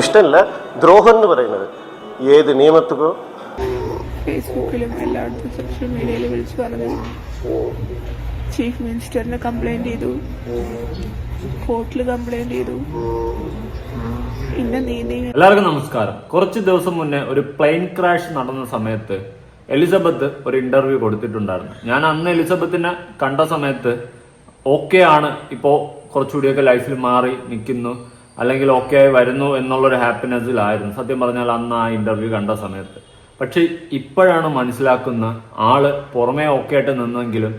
ഇഷ്ടമല്ല ദ്രോഹം എന്ന് പറയുന്നത്. ഏത് നിയമത്തുക്കോ ഫേസ്ബുക്കിലും എല്ലായിടത്തും സോഷ്യൽ മീഡിയയിൽ വിളിച്ചു പറഞ്ഞു ചീഫ് മിനിസ്റ്ററിനെ കംപ്ലൈന്റ് ചെയ്തു. കോർട്ടിൽ കംപ്ലൈന്റ് ചെയ്തു. എല്ലാവർക്കും നമസ്കാരം. കുറച്ച് ദിവസം മുന്നേ ഒരു പ്ലെയിൻ ക്രാഷ് നടന്ന സമയത്ത് എലിസബത്ത് ഒരു ഇന്റർവ്യൂ കൊടുത്തിട്ടുണ്ടായിരുന്നു. ഞാൻ അന്ന് എലിസബത്തിനെ കണ്ട സമയത്ത് ഓക്കെ ആണ്. ഇപ്പോ കുറച്ചുകൂടിയൊക്കെ ലൈഫിൽ മാറി നിൽക്കുന്നു. അല്ലെങ്കിൽ ഓക്കെ ആയി വരുന്നു എന്നുള്ളൊരു ഹാപ്പിനെസ്സിലായിരുന്നു സത്യം പറഞ്ഞാൽ അന്ന് ആ ഇന്റർവ്യൂ കണ്ട സമയത്ത്. പക്ഷേ ഇപ്പോഴാണ് മനസ്സിലാക്കുന്ന ആൾ പുറമേ ഓക്കെ ആയിട്ട് നിന്നെങ്കിലും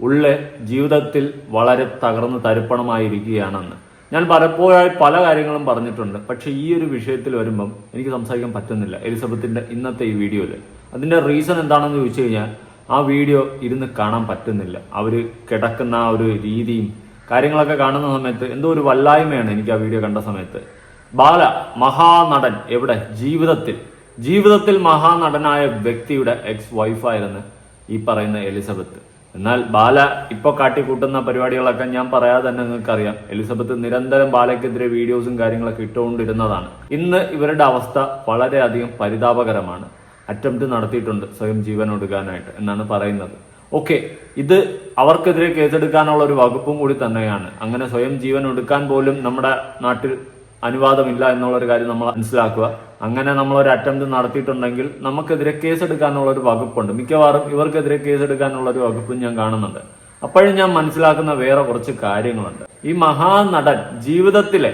ഉള്ളിൽ ജീവിതത്തിൽ വളരെ തകർന്ന് തരിപ്പണമായിരിക്കുകയാണെന്ന്. ഞാൻ പലപ്പോഴായി പല കാര്യങ്ങളും പറഞ്ഞിട്ടുണ്ട്. പക്ഷെ ഈ ഒരു വിഷയത്തിൽ വരുമ്പം എനിക്ക് സംസാരിക്കാൻ പറ്റുന്നില്ല. എലിസബത്തിന്റെ ഇന്നത്തെ ഈ വീഡിയോയിൽ. അതിന്റെ റീസൺ എന്താണെന്ന് ചോദിച്ചു കഴിഞ്ഞാൽ ആ വീഡിയോ ഇരുന്ന് കാണാൻ പറ്റുന്നില്ല. അവർ കിടക്കുന്ന ആ ഒരു രീതിയും കാര്യങ്ങളൊക്കെ കാണുന്ന സമയത്ത് എന്തോ ഒരു വല്ലായ്മയാണ് എനിക്ക് ആ വീഡിയോ കണ്ട സമയത്ത്. ബാല മഹാനടൻ എവിടെ? ജീവിതത്തിൽ. ജീവിതത്തിൽ മഹാനടനായ വ്യക്തിയുടെ എക്സ് വൈഫായിരുന്നു ഈ പറയുന്ന എലിസബത്ത്. എന്നാൽ ബാല ഇപ്പോൾ കാട്ടിക്കൂട്ടുന്ന പരിപാടികളൊക്കെ ഞാൻ പറയാതെ തന്നെ നിങ്ങൾക്കറിയാം. എലിസബത്ത് നിരന്തരം ബാലയ്ക്കെതിരെ വീഡിയോസും കാര്യങ്ങളൊക്കെ ഇട്ടുകൊണ്ടിരുന്നതാണ്. ഇന്ന് ഇവരുടെ അവസ്ഥ വളരെയധികം പരിതാപകരമാണ്. അറ്റംപ്റ്റ് നടത്തിയിട്ടുണ്ട് സ്വയം ജീവൻ ഒടുക്കാനായിട്ട് എന്നാണ് പറയുന്നത്. ഓക്കെ ഇത് അവർക്കെതിരെ കേസെടുക്കാനുള്ള ഒരു വകുപ്പും കൂടി തന്നെയാണ്. അങ്ങനെ സ്വയം ജീവൻ എടുക്കാൻ പോലും നമ്മുടെ നാട്ടിൽ അനുവാദമില്ല എന്നുള്ള ഒരു കാര്യം നമ്മൾ മനസ്സിലാക്കുക. അങ്ങനെ നമ്മൾ ഒരു അറ്റംപ്റ്റ് നടത്തിയിട്ടുണ്ടെങ്കിൽ നമുക്കെതിരെ കേസെടുക്കാനുള്ള ഒരു വകുപ്പുണ്ട്. മിക്കവാറും ഇവർക്കെതിരെ കേസെടുക്കാനുള്ള ഒരു വകുപ്പും ഞാൻ കാണുന്നുണ്ട്. അപ്പോഴും ഞാൻ മനസ്സിലാക്കുന്ന വേറെ കുറച്ച് കാര്യങ്ങളുണ്ട്. ഈ മഹാനടൻ ജീവിതത്തിലെ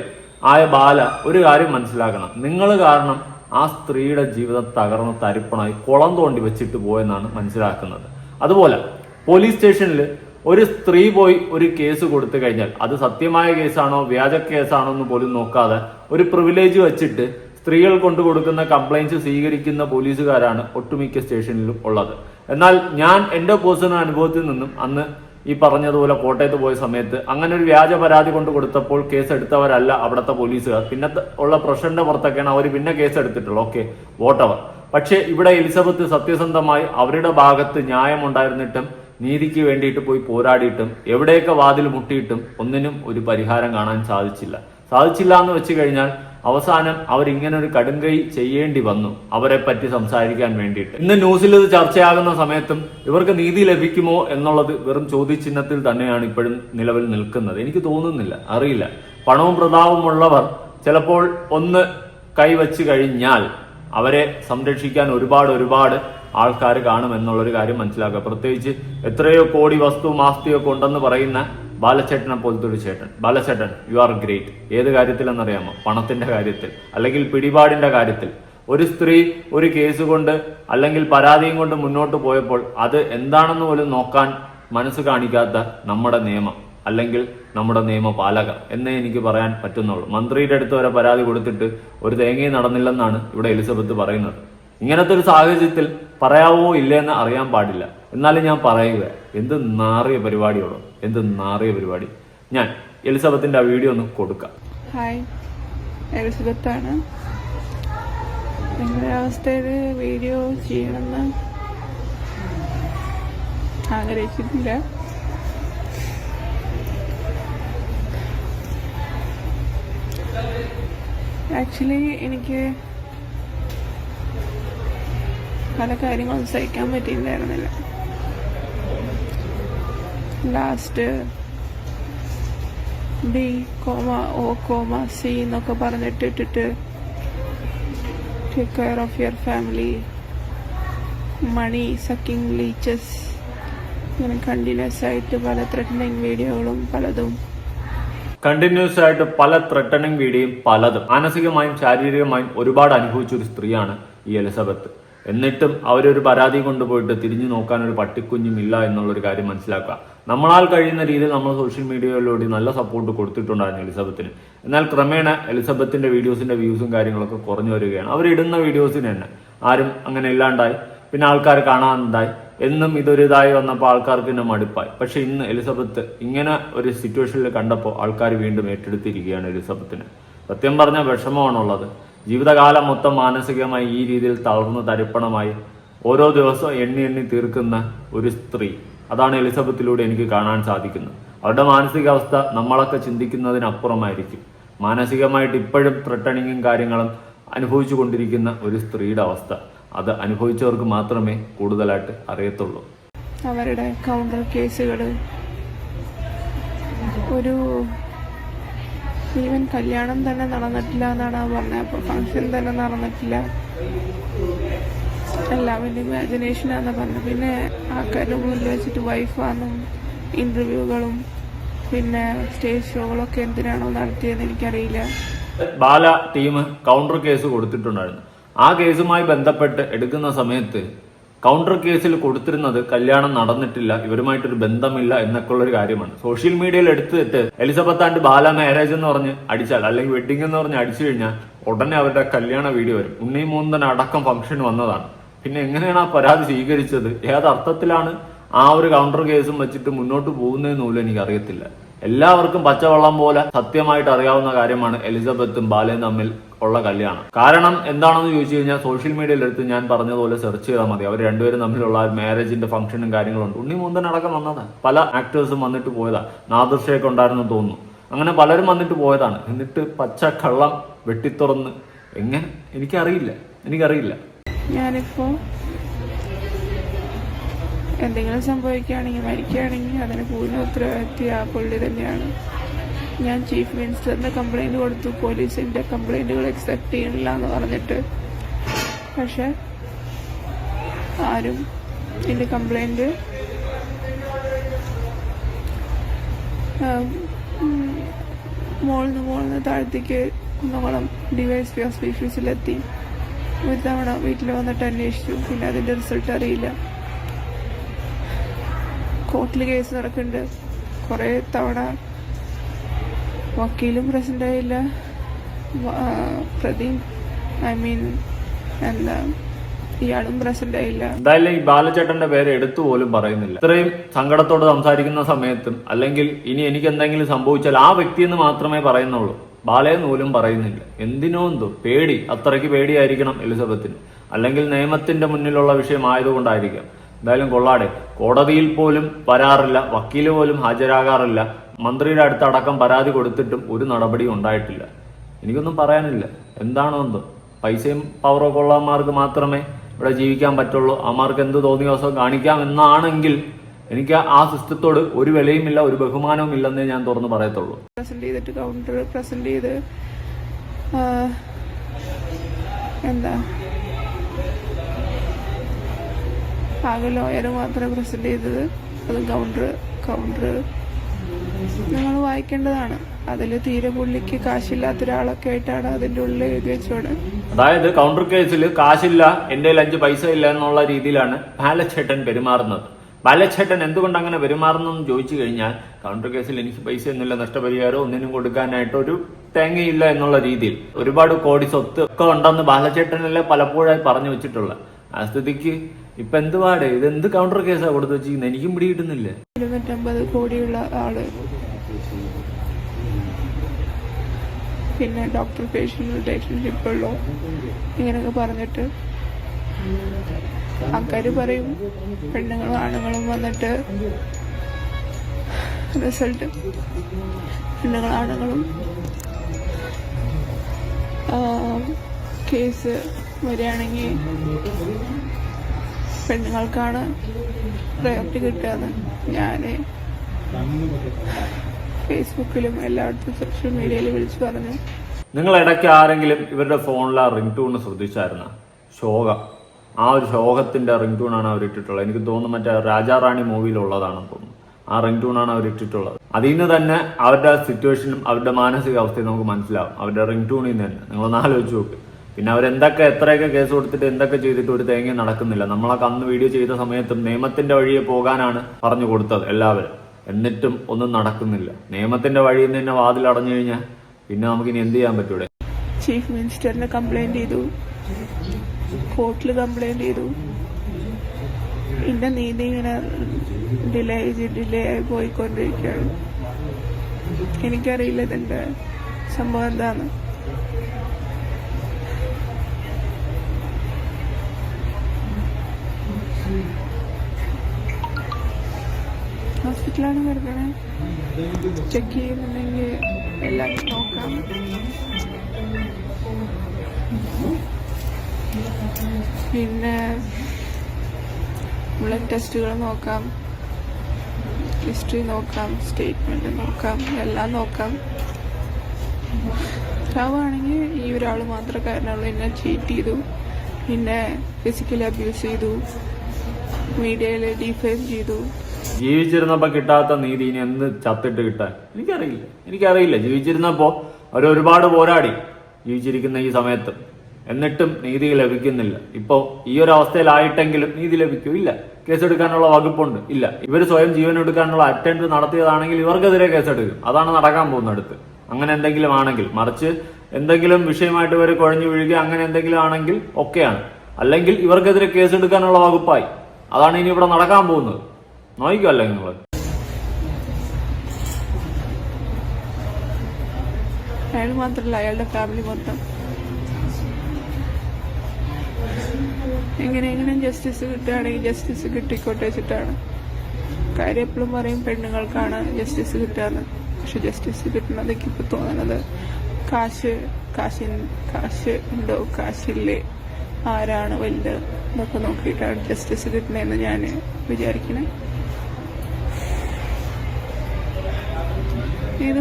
ആയ ബാല ഒരു കാര്യം മനസ്സിലാക്കണം. നിങ്ങൾ കാരണം ആ സ്ത്രീയുടെ ജീവിതം തകർന്ന് തരിപ്പണായി കുളം തോണ്ടി വെച്ചിട്ട് പോയെന്നാണ് മനസ്സിലാക്കുന്നത്. അതുപോലെ പോലീസ് സ്റ്റേഷനിൽ ഒരു സ്ത്രീ പോയി ഒരു കേസ് കൊടുത്തു കഴിഞ്ഞാൽ അത് സത്യമായ കേസാണോ വ്യാജ കേസാണോ എന്ന് പോലും നോക്കാതെ ഒരു പ്രിവിലേജ് വെച്ചിട്ട് സ്ത്രീകൾ കൊണ്ടു കൊടുക്കുന്ന കംപ്ലൈന്റ്സ് സ്വീകരിക്കുന്ന പോലീസുകാരാണ് ഒട്ടുമിക്ക സ്റ്റേഷനിലും ഉള്ളത്. എന്നാൽ ഞാൻ എന്റെ പേഴ്സണൽ അനുഭവത്തിൽ നിന്നും അന്ന് ഈ പറഞ്ഞതുപോലെ കോട്ടയത്ത് പോയ സമയത്ത് അങ്ങനെ ഒരു വ്യാജ പരാതി കൊണ്ട് കൊടുത്തപ്പോൾ കേസ് എടുത്തവരല്ല അവിടുത്തെ പോലീസുകാർ പിന്നെ ഉള്ള പ്രഷറിന്റെ പുറത്തൊക്കെയാണ് അവർ പിന്നെ കേസ് എടുത്തിട്ടുള്ളത്. ഓക്കെ വോട്ടവർ പക്ഷേ ഇവിടെ എലിസബത്ത് സത്യസന്ധമായി അവരുടെ ഭാഗത്ത് ന്യായമുണ്ടായിരുന്നിട്ടും നീതിക്ക് വേണ്ടിയിട്ട് പോയി പോരാടിയിട്ടും എവിടെയൊക്കെ വാതിൽ മുട്ടിയിട്ടും ഒന്നിനും ഒരു പരിഹാരം കാണാൻ സാധിച്ചില്ല. സാധിച്ചില്ല എന്ന് വെച്ച് കഴിഞ്ഞാൽ അവസാനം അവരിങ്ങനെ ഒരു കടുങ്കൈ ചെയ്യേണ്ടി വന്നു അവരെ പറ്റി സംസാരിക്കാൻ വേണ്ടിയിട്ട്. ഇന്ന് ന്യൂസിൽ ഇത് ചർച്ചയാകുന്ന സമയത്തും ഇവർക്ക് നീതി ലഭിക്കുമോ എന്നുള്ളത് വെറും ചോദ്യചിഹ്നത്തിൽ തന്നെയാണ് ഇപ്പോഴും നിലവിൽ നിൽക്കുന്നത്. എനിക്ക് തോന്നുന്നില്ല അറിയില്ല. പണവും പ്രതാപമുള്ളവർ ചിലപ്പോൾ ഒന്ന് കൈവച്ച് കഴിഞ്ഞാൽ അവരെ സംരക്ഷിക്കാൻ ഒരുപാട് ഒരുപാട് ആൾക്കാർ കാണും എന്നുള്ളൊരു കാര്യം മനസ്സിലാക്കുക. പ്രത്യേകിച്ച് എത്രയോ കോടി വസ്തു മാസ്തിയൊക്കെ ഉണ്ടെന്ന് പറയുന്ന ബാലചേട്ടനെ പോലത്തെ ഒരു ചേട്ടൻ. ബാലചേട്ടൻ യു ആർ ഗ്രേറ്റ് ഏത് കാര്യത്തിലെന്നറിയാമോ? പണത്തിന്റെ കാര്യത്തിൽ അല്ലെങ്കിൽ പിടിപാടിന്റെ കാര്യത്തിൽ. ഒരു സ്ത്രീ ഒരു കേസ് കൊണ്ട് അല്ലെങ്കിൽ പരാതിയും കൊണ്ട് മുന്നോട്ട് പോയപ്പോൾ അത് എന്താണെന്ന് പോലും നോക്കാൻ മനസ്സ് കാണിക്കാത്ത നമ്മുടെ നിയമം. അല്ലെങ്കിൽ നമ്മുടെ നിയമപാലകർ എന്നേ എനിക്ക് പറയാൻ പറ്റുന്നുള്ളൂ. മന്ത്രിയുടെ അടുത്ത് വരെ പരാതി കൊടുത്തിട്ട് ഒരു തേങ്ങയും നടന്നില്ലെന്നാണ് ഇവിടെ എലിസബത്ത് പറയുന്നത്. ഇങ്ങനത്തെ ഒരു സാഹചര്യത്തിൽ പറയാവോ ഇല്ലെന്ന് അറിയാൻ പാടില്ല. എന്നാലും ഞാൻ പറയുക എന്ത് നാറിയ പരിപാടിയോടോ എന്ത് നാറിയ പരിപാടി. ഞാൻ എലിസബത്തിന്റെ ആ വീഡിയോ ഒന്ന് കൊടുക്കാം. ഹായ് എലിസബത്താണ്. നിങ്ങളുടെ അവസ്ഥയിൽ വീഡിയോ ചെയ്യണമെന്ന് ആഗ്രഹിച്ചിട്ടില്ല ആക്ച്വലി എനിക്ക് പല കാര്യങ്ങളും സഹിക്കാൻ പറ്റിയിട്ടുണ്ടായിരുന്നില്ല. Last B comma O comma C എന്നൊക്കെ പറഞ്ഞിട്ട് ഇട്ടിട്ട് take care of your family money sucking leeches ഇങ്ങനെ കണ്ടിന്യൂസ് ആയിട്ട് പല ത്രെറ്റനിങ് വീഡിയോകളും പലതും. കണ്ടിന്യൂസ് ആയിട്ട് പല ത്രട്ടണിങ് വീഡിയോയും പലതും. മാനസികമായും ശാരീരികമായും ഒരുപാട് അനുഭവിച്ച ഒരു സ്ത്രീയാണ് ഈ എലിസബത്ത്. എന്നിട്ടും അവരൊരു പരാതി കൊണ്ടുപോയിട്ട് തിരിഞ്ഞു നോക്കാൻ ഒരു പട്ടിക്കുഞ്ഞും ഇല്ല എന്നുള്ളൊരു കാര്യം മനസ്സിലാക്കുക. നമ്മളാൽ കഴിയുന്ന രീതിയിൽ നമ്മൾ സോഷ്യൽ മീഡിയയിലൂടെ നല്ല സപ്പോർട്ട് കൊടുത്തിട്ടുണ്ടായിരുന്നു എലിസബത്തിന്. എന്നാൽ ക്രമേണ എലിസബത്തിന്റെ വീഡിയോസിന്റെ വ്യൂസും കാര്യങ്ങളൊക്കെ കുറഞ്ഞു വരികയാണ്. അവരിടുന്ന വീഡിയോസിന് തന്നെ ആരും അങ്ങനെ ഇല്ലാണ്ടായി. പിന്നെ ആൾക്കാർ കാണാനുണ്ടായി എന്നും ഇതൊരു ഇതായി വന്നപ്പോൾ ആൾക്കാർക്ക് പിന്നെ മടുപ്പായി. പക്ഷെ ഇന്ന് എലിസബത്ത് ഇങ്ങനെ ഒരു സിറ്റുവേഷനിൽ കണ്ടപ്പോൾ ആൾക്കാർ വീണ്ടും ഏറ്റെടുത്തിരിക്കുകയാണ് എലിസബത്തിന്. സത്യം പറഞ്ഞ വിഷമമാണുള്ളത്. ജീവിതകാലം മൊത്തം മാനസികമായി ഈ രീതിയിൽ തളർന്ന് തരിപ്പണമായി ഓരോ ദിവസവും എണ്ണി എണ്ണി തീർക്കുന്ന ഒരു സ്ത്രീ. അതാണ് എലിസബത്തിലൂടെ എനിക്ക് കാണാൻ സാധിക്കുന്നത്. അവരുടെ മാനസികാവസ്ഥ നമ്മളൊക്കെ ചിന്തിക്കുന്നതിനപ്പുറമായിരിക്കും. മാനസികമായിട്ട് ഇപ്പോഴും ത്രട്ടണിങ്ങും കാര്യങ്ങളും അനുഭവിച്ചു കൊണ്ടിരിക്കുന്ന ഒരു സ്ത്രീയുടെ അവസ്ഥ. അത് അനുഭവിച്ചവർക്ക് മാത്രമേ കൂടുതലായിട്ട് അറിയത്തുള്ളൂ. അവരുടെ കൗണ്ടർ കേസുകൾ ഒരു ഈവൻ കല്യാണം തന്നെ നടന്നിട്ടില്ല എന്നാണ് പറഞ്ഞത്. അപ്പോൾ ഫങ്ഷൻ തന്നെ നടന്നിട്ടില്ല. എല്ലാവരുടെ ഇമാജിനേഷനാന്ന് പറഞ്ഞു പിന്നെ ആൾക്കാരുടെ മുന്നിൽ വെച്ചിട്ട് വൈഫാന്നും ഇന്റർവ്യൂകളും പിന്നെ സ്റ്റേജ് ഷോകളൊക്കെ എന്തിനാണോ നടത്തിയതെന്ന് എനിക്കറിയില്ല. ബാല ടീം കൗണ്ടർ കേസ് കൊടുത്തിട്ടുണ്ടായിരുന്നു. ആ കേസുമായി ബന്ധപ്പെട്ട് എടുക്കുന്ന സമയത്ത് കൗണ്ടർ കേസിൽ കൊടുത്തിരുന്നത് കല്യാണം നടന്നിട്ടില്ല ഇവരുമായിട്ടൊരു ബന്ധമില്ല എന്നൊക്കെയുള്ള ഒരു കാര്യമാണ്. സോഷ്യൽ മീഡിയയിൽ എടുത്തിട്ട് എലിസബത്ത് ആൻഡ് ബാല മാരേജ് എന്ന് പറഞ്ഞ് അടിച്ചാൽ അല്ലെങ്കിൽ വെഡിങ് എന്ന് പറഞ്ഞ് അടിച്ചു കഴിഞ്ഞാൽ ഉടനെ അവരുടെ കല്യാണ വീഡിയോ വരും. ഉണ്ണി മൂന്നൻ അടക്കം ഫംഗ്ഷൻ വന്നതാണ്. പിന്നെ എങ്ങനെയാണ് ആ പരാതി സ്വീകരിച്ചത്? ഏതർത്ഥത്തിലാണ് ആ ഒരു കൗണ്ടർ കേസും വെച്ചിട്ട് മുന്നോട്ട് പോകുന്നതെന്ന് പോലും എനിക്ക് അറിയത്തില്ല എല്ലാവർക്കും പച്ചവെള്ളം പോലെ സത്യമായിട്ട് അറിയാവുന്ന കാര്യമാണ് എലിസബത്തും ബാലയും തമ്മിൽ ഉള്ള കല്യാണം. കാരണം എന്താണെന്ന് ചോദിച്ചു കഴിഞ്ഞാൽ സോഷ്യൽ മീഡിയയിൽ എടുത്ത് ഞാൻ പറഞ്ഞതുപോലെ സെർച്ച് ചെയ്താൽ മതി. അവർ രണ്ടുപേരും തമ്മിലുള്ള മാരേജിന്റെ ഫംഗ്ഷനും കാര്യങ്ങളുണ്ട്. ഉണ്ണി മുന്തൻ അടക്കം വന്നതാണ്. പല ആക്ടേഴ്സും വന്നിട്ട് പോയതാ. നാദൃശയൊക്കെ ഉണ്ടായിരുന്നു തോന്നുന്നു. അങ്ങനെ പലരും വന്നിട്ട് പോയതാണ്. എന്നിട്ട് പച്ച കള്ളം വെട്ടിത്തുറന്ന് എങ്ങനെ? എനിക്കറിയില്ല. എനിക്കറിയില്ല. ഞാനിപ്പോ എന്തെങ്കിലും സംഭവിക്കുകയാണെങ്കിൽ മരിക്കുകയാണെങ്കിൽ അതിന് പൂർണ ഉത്തരവാദിത്വം ആ പുള്ളി തന്നെയാണ്. ഞാൻ ചീഫ് മിനിസ്റ്ററിന് കംപ്ലൈന്റ് കൊടുത്തു. പോലീസിന്റെ കംപ്ലൈന്റുകൾ അക്സെപ്റ്റ് ചെയ്യണില്ല എന്ന് പറഞ്ഞിട്ട്. പക്ഷെ ആരും എന്റെ കംപ്ലൈന്റ് മോളിന്ന് മോളിന്ന് താഴത്തേക്ക് വൈ ഡിവൈസ് പി ഓഫീസിലെത്തി ഒരു തവണ വീട്ടിൽ വന്നിട്ട് അന്വേഷിച്ചു. പിന്നെ അതിന്റെ റിസൾട്ട് അറിയില്ല. കോർട്ടിൽ കേസ് നടക്കുന്നുണ്ട്. കുറേ തവണ വക്കീലും പ്രസന്റായില്ല വ- ഐ മീൻ എന്താ ഇയാളും പ്രസന്റ് ആയില്ല. എന്തായാലും ഈ ബാലചേട്ടന്റെ പേര് എടുത്തു പോലും പറയുന്നില്ല. ഇത്രയും സങ്കടത്തോട് സംസാരിക്കുന്ന സമയത്തും അല്ലെങ്കിൽ ഇനി എനിക്ക് എന്തെങ്കിലും സംഭവിച്ചാൽ ആ വ്യക്തി എന്ന് മാത്രമേ പറയുന്നുള്ളൂ. ബാലയെന്ന് പോലും പറയുന്നില്ല. എന്തിനോ എന്തോ പേടി. അത്രയ്ക്ക് പേടിയായിരിക്കണം എലിസബത്തിന്. അല്ലെങ്കിൽ നിയമത്തിന്റെ മുന്നിലുള്ള വിഷയമായതുകൊണ്ടായിരിക്കാം. എന്തായാലും കൊള്ളാടെ. കോടതിയിൽ പോലും വരാറില്ല. വക്കീൽ പോലും ഹാജരാകാറില്ല. മന്ത്രിയുടെ അടുത്ത് അടക്കം പരാതി കൊടുത്തിട്ടും ഒരു നടപടിയും ഉണ്ടായിട്ടില്ല. എനിക്കൊന്നും പറയാനില്ല. എന്താണോ എന്തോ. പൈസയും പവറൊക്കെ ഉള്ളമാർക്ക് മാത്രമേ ഇവിടെ ജീവിക്കാൻ പറ്റുള്ളൂ. അമാർക്ക് എന്ത് തോന്നിയ ദിവസം കാണിക്കാം എന്നാണെങ്കിൽ എനിക്ക് ആ സിസ്റ്റത്തോട് ഒരു വിലയുമില്ല ഒരു ബഹുമാനവും ഇല്ലെന്നേ ഞാൻ തുറന്ന് പറയത്തുള്ളൂ. പ്രസന്റ് ചെയ്തിട്ട് കൗണ്ടർ പ്രസന്റ് ചെയ്ത് എന്താ? ആകെ ലോയർ മാത്രമേ പ്രസന്റ് ചെയ്തത്. അത് കൗണ്ടർ കൗണ്ടർ നിങ്ങൾ വായിക്കേണ്ടതാണ്. അതിൽ തീരെ പുള്ളിക്ക് കാശില്ലാത്ത ഒരാളൊക്കെ ആയിട്ടാണ് അതിന്റെ ഉള്ളിൽ എഴുതി വെച്ചോട് അതായത് കൗണ്ടർ കേസിൽ കാശില്ല എന്റെ അഞ്ച് പൈസ ഇല്ല എന്നുള്ള രീതിയിലാണ് ബാലച്ചേട്ടൻ പെരുമാറുന്നത്. ബാലച്ചേട്ടൻ എന്തുകൊണ്ട് അങ്ങനെ പെരുമാറുന്നെന്ന് ചോദിച്ചു കഴിഞ്ഞാൽ കൗണ്ടർ കേസിൽ എനിക്ക് പൈസ ഒന്നുമില്ല നഷ്ടപരിഹാരം ഒന്നിനും കൊടുക്കാനായിട്ട് ഒരു തേങ്ങയില്ല എന്നുള്ള രീതിയിൽ. ഒരുപാട് കോടി സ്വത്ത് ഒക്കെ ഉണ്ടെന്ന് ബാലച്ചേട്ടനല്ലേ പലപ്പോഴായി പറഞ്ഞു വെച്ചിട്ടുള്ള ആ സ്ഥിതിക്ക് ഇപ്പൊ എന്തുപാട് ഇത് എന്ത് കൗണ്ടർ കേസാ കൊടുത്തു വെച്ചിരിക്കുന്നത് എനിക്കും പിടികിട്ടുന്നില്ല. ഇരുന്നൂറ്റമ്പത് കോടിയുള്ള ആൾ. പിന്നെ ഡോക്ടർ പേഷ്യന്റ് റിലേഷൻഷിപ്പ് ഉള്ളോ? ഇങ്ങനെയൊക്കെ പറഞ്ഞിട്ട് ആൾക്കാർ പറയും പെണ്ണുങ്ങളും ആണുങ്ങളും വന്നിട്ട് റിസൾട്ട് പെണ്ണുങ്ങളും ആണുങ്ങളും കേസ് വരികയാണെങ്കിൽ പെണ്ണുങ്ങൾക്കാണ് പ്രയോറിറ്റി കിട്ടാതെ ഞാൻ ഫേസ്ബുക്കിലും എല്ലായിടത്തും സോഷ്യൽ മീഡിയയിൽ വിളിച്ചു പറഞ്ഞു. നിങ്ങൾ ഇടയ്ക്ക് ആരെങ്കിലും ഇവരുടെ ഫോണിലാ റിംഗ് ടൂൺ ശ്രദ്ധിച്ചായിരുന്ന? ശോകം. ആ ഒരു ശോകത്തിന്റെ റിംഗ് ടൂണാണ് അവർ ഇട്ടിട്ടുള്ളത്. എനിക്ക് തോന്നുന്നു മറ്റേ രാജാറാണി മൂവിയിലുള്ളതാണെന്ന് തോന്നുന്നു. ആ റിംഗ് ടൂണാണ് അവർ ഇട്ടിട്ടുള്ളത്. അതിൽ നിന്ന് തന്നെ അവരുടെ സിറ്റുവേഷനും അവരുടെ മാനസികാവസ്ഥയും നമുക്ക് മനസ്സിലാവും. അവരുടെ റിംഗ് ടൂണിൽ നിന്ന് തന്നെ. നിങ്ങളൊന്ന് ആലോചിച്ച് നോക്ക്. പിന്നെ അവരെന്തൊക്കെ എത്രയൊക്കെ കേസ് കൊടുത്തിട്ട് എന്തൊക്കെ ചെയ്തിട്ട് ഒരു തേങ്ങ നടക്കുന്നില്ല. നമ്മളൊക്കെ അന്ന് വീഡിയോ ചെയ്ത സമയത്തും നിയമത്തിന്റെ വഴിയെ പോകാനാണ് പറഞ്ഞു കൊടുത്തത് എല്ലാവരും. എന്നിട്ടും ഒന്നും നടക്കുന്നില്ല. നിയമത്തിന്റെ വഴിയിൽ നിന്ന് തന്നെ വാതിൽ അടഞ്ഞു കഴിഞ്ഞാൽ പിന്നെ നമുക്കിനി എന്ത് ചെയ്യാൻ പറ്റൂടെ? ചീഫ് മിനിസ്റ്ററിന് കംപ്ലൈന്റ് ചെയ്തു. കോർട്ടിൽ കംപ്ലൈന്റ് ചെയ്തു. പിന്നെ നീതി ഇങ്ങനെ ഡിലേ ചെയ്ത് ഡിലേ ആയി പോയിക്കൊണ്ടിരിക്കുകയാണ്. എനിക്കറിയില്ല ഇതിന്റെ സംഭവം എന്താണ് ഹോസ്പിറ്റലാണ് കിടക്കണേ ചെക്ക് ചെയ്യുന്നുണ്ടെങ്കിൽ എല്ലാം നോക്കാം. പിന്നെ ബ്ലഡ് ടെസ്റ്റുകൾ നോക്കാം. ഹിസ്റ്ററി നോക്കാം സ്റ്റേറ്റ്മെന്റ് നോക്കാം എല്ലാം നോക്കാം. ചാവാണെങ്കിൽ ഈ ഒരാൾ മാത്രം കാരണമുള്ളൂ. എന്നെ ചീറ്റ് ചെയ്തു. പിന്നെ ഫിസിക്കലി അബ്യൂസ് ചെയ്തു. മീഡിയയിൽ ഡിഫൈൻ ചെയ്തു. ജീവിച്ചിരുന്നപ്പോ കിട്ടാത്ത നീതി ഇനി എന്ന് ചത്തിട്ട് കിട്ടാൻ? എനിക്കറിയില്ല. എനിക്കറിയില്ല. ജീവിച്ചിരുന്നപ്പോ അവർ ഒരുപാട് പോരാടി ജീവിച്ചിരിക്കുന്ന ഈ സമയത്ത്. എന്നിട്ടും നീതി ലഭിക്കുന്നില്ല. ഇപ്പോ ഈ ഒരു അവസ്ഥയിലായിട്ടെങ്കിലും നീതി ലഭിക്കൂ ഇല്ല. കേസെടുക്കാനുള്ള വകുപ്പുണ്ട്. ഇല്ല. ഇവർ സ്വയം ജീവൻ എടുക്കാനുള്ള അറ്റംപ്റ്റ് നടത്തിയതാണെങ്കിൽ ഇവർക്കെതിരെ കേസെടുക്കും. അതാണ് നടക്കാൻ പോകുന്ന അടുത്ത്. അങ്ങനെ എന്തെങ്കിലും ആണെങ്കിൽ മറിച്ച് എന്തെങ്കിലും വിഷയമായിട്ട് ഇവർ കുഴഞ്ഞു വീഴുക അങ്ങനെ എന്തെങ്കിലും ആണെങ്കിൽ ഒക്കെയാണ്. അല്ലെങ്കിൽ ഇവർക്കെതിരെ കേസെടുക്കാനുള്ള വകുപ്പായി. അതാണ് ഇനി ഇവിടെ നടക്കാൻ പോകുന്നത്. നോക്കിക്കല്ലേ നിങ്ങൾ അയാൾ മാത്രല്ല അയാളുടെ ഫാമിലി മൊത്തം എങ്ങനെയെങ്കിലും ജസ്റ്റിസ് കിട്ടുകയാണെങ്കിൽ ജസ്റ്റിസ് കിട്ടിക്കോട്ടെ വെച്ചിട്ടാണ്. കാര്യം എപ്പോഴും പറയും പെണ്ണുങ്ങൾക്കാണ് ജസ്റ്റിസ് കിട്ടാന്ന് പക്ഷെ ജസ്റ്റിസ് കിട്ടുന്നത് ഇപ്പൊ തോന്നണത് കാശ് കാശി കാശ് ഉണ്ടോ? കാശില്ലേ? ആരാണ് വലുത്? എന്നൊക്കെ നോക്കിയിട്ടാണ് ജസ്റ്റിസ് കിട്ടുന്നതെന്ന് ഞാൻ വിചാരിക്കണേ. ഇത്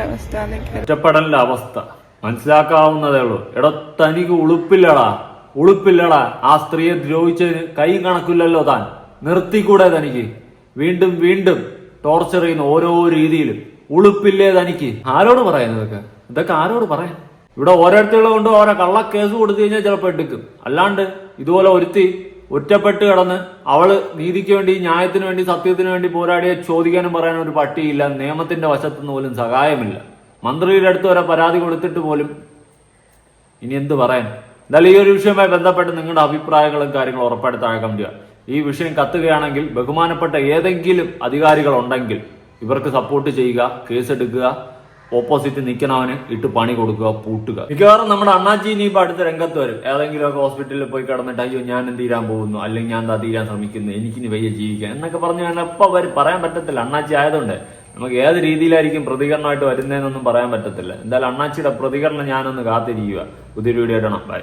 അവസ്ഥ ഒറ്റപ്പെടലിന്റെ അവസ്ഥ. മനസ്സിലാക്കാവുന്നതേ ഉള്ളൂ. എടോ തനിക്ക് ഉളുപ്പില്ലടാ. ഉളുപ്പില്ലടാ. ആ സ്ത്രീയെ ദ്രോഹിച്ചതിന് കൈ കണക്കില്ലല്ലോ താൻ. നിർത്തിക്കൂടെ തനിക്ക്. വീണ്ടും വീണ്ടും ടോർച്ചർ ചെയ്യുന്ന ഓരോ രീതിയിലും. ഉളുപ്പില്ലേ തനിക്ക്? ആരോട് പറയാൻ ഇതൊക്കെ? ഇതൊക്കെ ആരോട് പറയാൻ? ഇവിടെ ഓരോരുത്തരുടെ കൊണ്ട് ഓരോ കള്ളക്കേസ് കേസ് കൊടുത്തു കഴിഞ്ഞാൽ ചിലപ്പോൾ എടുക്കും. അല്ലാണ്ട് ഇതുപോലെ ഒരുത്തി ഒറ്റപ്പെട്ട് കിടന്ന് അവൾ നീതിക്ക് വേണ്ടി ന്യായത്തിന് വേണ്ടി സത്യത്തിന് വേണ്ടി പോരാടിയ ചോദിക്കാനും പറയാനും ഒരു പട്ടിയില്ല. നിയമത്തിന്റെ വശത്തുനിന്ന് പോലും സഹായമില്ല. മന്ത്രിയുടെ അടുത്ത് വരെ പരാതി കൊടുത്തിട്ട് പോലും ഇനി എന്ത് പറയാൻ? എന്തായാലും ഈ ഒരു വിഷയവുമായി ബന്ധപ്പെട്ട് നിങ്ങളുടെ അഭിപ്രായങ്ങളും കാര്യങ്ങളും ഉറപ്പായിട്ട് താഴെ ഈ വിഷയം കത്തുകയാണെങ്കിൽ ബഹുമാനപ്പെട്ട ഏതെങ്കിലും അധികാരികൾ ഉണ്ടെങ്കിൽ ഇവർക്ക് സപ്പോർട്ട് ചെയ്യുക കേസെടുക്കുക ഓപ്പോസിറ്റ് നിൽക്കണവന് ഇട്ട് പണി കൊടുക്കുക പൂട്ടുക. മിക്കവാറും നമ്മുടെ അണ്ണാജി ഇനി ഇപ്പൊ അടുത്ത രംഗത്ത് വരും. ഏതെങ്കിലും ഒക്കെ ഹോസ്പിറ്റലിൽ പോയി കിടന്നിട്ട് അയ്യോ ഞാൻ എന്ത് തീരാൻ പോകുന്നു? അല്ലെങ്കിൽ ഞാൻ എന്താ തീരാൻ ശ്രമിക്കുന്നു? എനിക്കിനി വയ്യ ജീവിക്കാൻ. എന്നൊക്കെ പറഞ്ഞു ഞാൻ അവർ പറയാൻ പറ്റത്തില്ല. അണ്ണാച്ചി ആയതുകൊണ്ട് നമുക്ക് ഏത് രീതിയിലായിരിക്കും പ്രതികരണമായിട്ട് വരുന്നതെന്നൊന്നും പറയാൻ പറ്റത്തില്ല. എന്തായാലും അണ്ണാച്ചിയുടെ പ്രതികരണം ഞാനൊന്ന് കാത്തിരിക്കുക. പുതിയൊരു വീഡിയോ ഇടണം ബൈ